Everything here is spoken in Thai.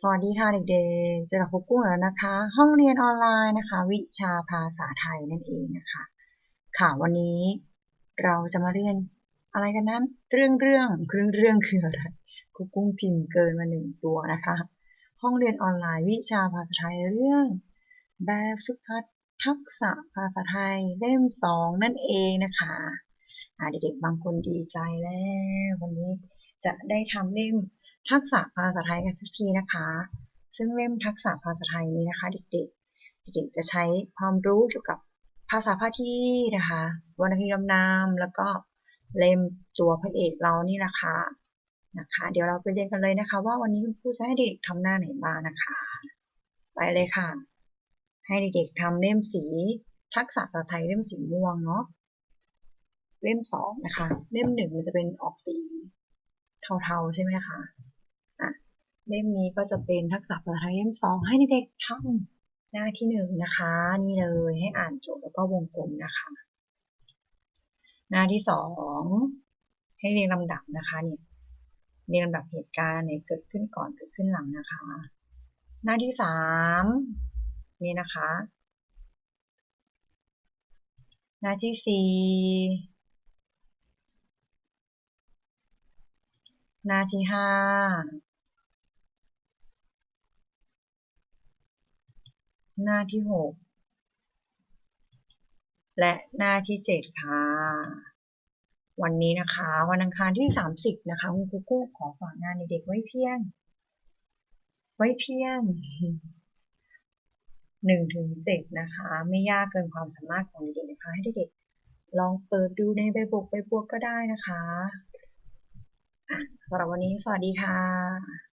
สวัสดีค่ะเด็กๆ เจอกับครูกุ้งแล้วนะคะ ห้องเรียนออนไลน์นะคะ วิชาภาษาไทยนั่นเองนะคะ ค่ะวันนี้เราจะมาเรียนอะไรกันนั้น เรื่องเรื่องเรื่องเรื่องคืออะไรครูกุ้งพิมพ์เกินมาหนึ่งตัวนะคะ ห้องเรียนออนไลน์วิชาภาษาไทยเรื่อง แบบฝึกหัดทักษะภาษาไทยเล่มสองนั่นเองนะคะเด็กๆบางคนดีใจแล้ว วันนี้จะได้ทำเล่ม ทักษะภาษาไทยกันสักทีนะคะ ซึ่งเล่มทักษะภาษาไทยนี้นะคะ เด็กๆ เด็กๆจะใช้ความรู้เกี่ยวกับภาษาพาทีนะคะวรรณคดีลำนามแล้วก็เล่มตัวพระเอกเรานี่แหละคะนะคะ เดี๋ยวเราไปเรียนกันเลยนะคะ ว่าวันนี้คุณครูจะให้เด็กทำหน้าไหนบ้างนะคะ ไปเลยค่ะ ให้เด็กๆทำเล่มสี ทักษะภาษาไทยเล่มสีม่วงเนาะเล่มสองนะคะ เล่มหนึ่งมันจะเป็นออกสีเทาๆใช่ไหมคะ เล่มนี้ก็จะเป็นทักษะภาษาไทยเล่มสองให้เด็กทำหน้าที่หนึ่งนะคะ นี่เลยให้อ่านโจทย์แล้วก็วงกลมนะคะ หน้าที่สองให้เรียงลำดับนะคะเนี่ยเรียงลำดับเหตุการณ์ไหนเกิดขึ้นก่อนเกิดขึ้นหลังนะคะ หน้าที่สามนี่นะคะ หน้าที่สี่หน้าที่ห้า หน้าที่หกและหน้าที่เจ็ดค่ะ วันนี้นะคะ วันอังคารที่30นะคะคุณครูกู้ขอฝากงานเด็กๆไว้เพียง ไว้เพียงหนึ่งถึงเจ็ดนะคะ ไม่ยากเกินความสามารถของเด็กๆนะคะ ให้เด็กๆลองเปิดดูในใบบกใบบวกก็ได้นะคะสำหรับวันนี้สวัสดีค่ะ